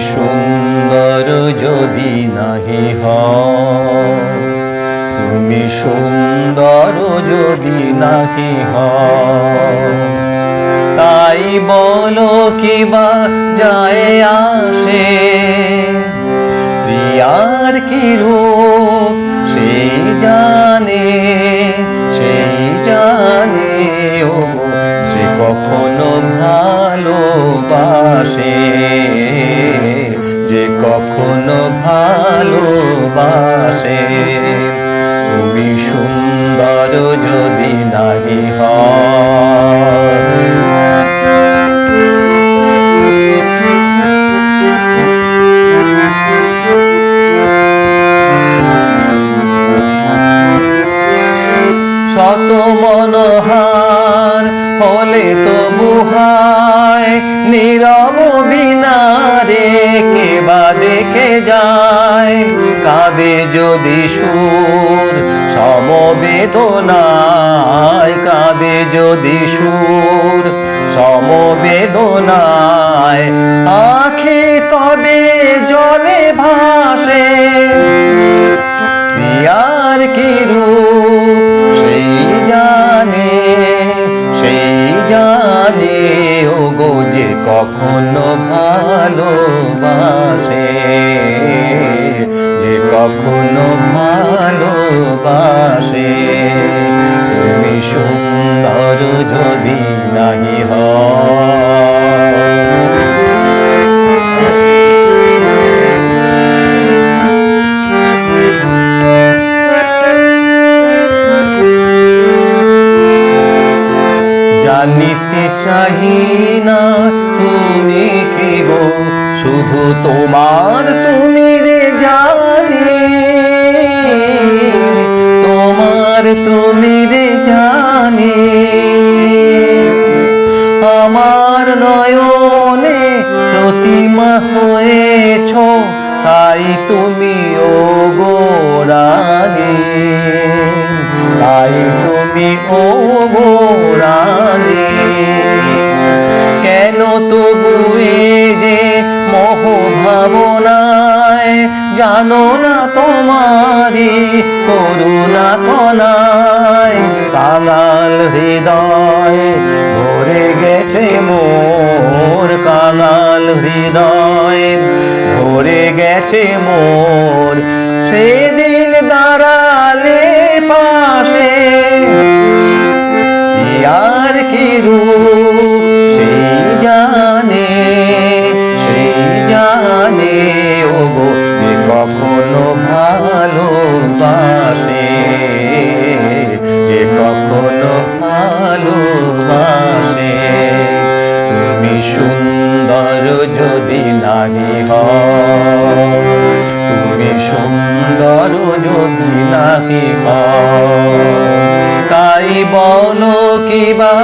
সুন্দর যদি নাহি তুমি সুন্দর যদি নাহি তাই বলো কিবা যায় আসে, প্রিয়ার কি রূপ সেই জানে সেই জানে ও কখনো ভালোবাসে যে কখনো ভালোবাসে। তুমি সুন্দর যদি নারী হয় মনোহার হলে তো বুহায় নীরব বিনারে কে বা দেখে যায়? কাঁদে যদি সুর সমবেদনায় যদি নাহি জানিতে চাহি না তুমি কি গো, শুধু তোমার তুমি রে জানি, তোমার তুমি রে জানি। হয়েছ, তাই তুমি ও গোরানি তাই তুমি ও গোরানি কেন তবু যে মোহ ভাবনায় জানো না তোমারি করুণা কনায় কাঙাল হৃদয় ভরে গেছে মোর কাঙাল হৃদয় ভরে গেছে মোর। সেদিন দাঁড়ালে পাশে নাহি তুমি সুন্দর যদি নাহি তাই বলো কিবা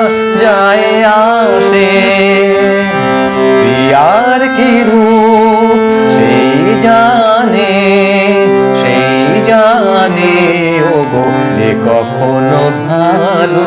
যায় আসে। প্রিয়ার কি সেই জানে সেই জানে। ও গো যে কখনো ভালো